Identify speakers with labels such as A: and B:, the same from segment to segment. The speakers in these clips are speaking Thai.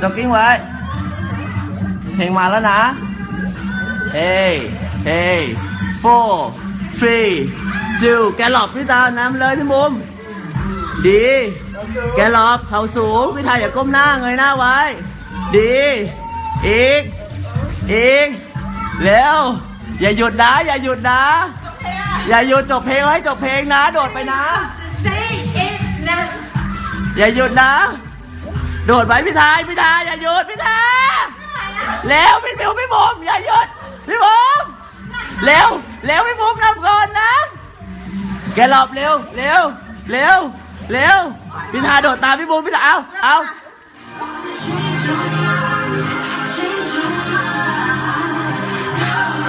A: จ็อกกิ้งไว้ เพลงมาแล้วนะ เฮ้ยเฮ้ย four three two แกหลบพี่ตาน้ำเลยพี่มุม ดี แกหลบเขาสูง พี่ทายอย่าก้มหน้าเงยหน้าไว้ ดี อีก อีก เร็ว อย่าหยุดนะ อย่าหยุดนะ อย่าหยุดจบเพลงไว้จบเพลงนะ โดดไปนะ
B: Say it now
A: อย่าหยุดนะ โดดไปพี่ทายพี่ทายอย่าหยุดพี่ทายเร็วพี่มิวพี่บุ๋มอย่าหยุดพี่บุ๋มเร็วเร็วพี่บุ๋มนำก่อนนะแกหลบเร็วเร็วเร็วเร็วพี่ทาโดดตามพี่บุ๋มพี่ทาเอาเอา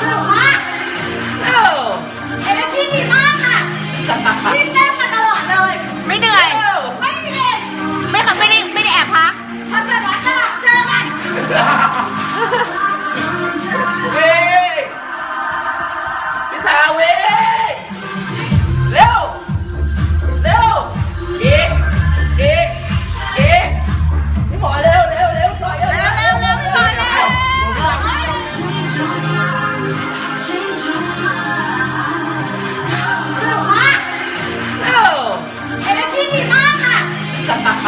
B: สนุกมาก
A: เอ้า
B: เอเนจีดีมากค่ะวิ่งได้มาตลอดเลย ไม่เหนื่อย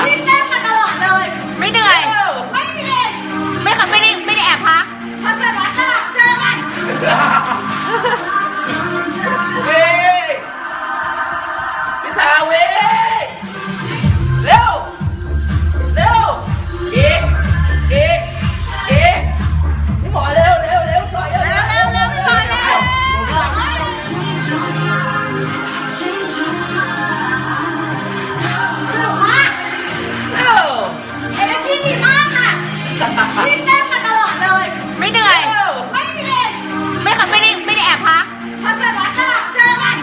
B: วิ่งได้มาตลอดเลย ไม่เหนื่อย ไม่เหนื่อยไม่ค่ะไม่ได้ไม่ได้แอบพัก พอเสร็จแล้วค่ะเจอกัน
A: วิ่งพี่ทาวิ่ง
B: ดีมากค่ะรีบแต้มาตลอดเลย ไม่เหนื่อย ไม่เหนื่อยไม่ค่ะไม่ได้ไม่ได้แอบพักพัสดุจลัวเจอกัน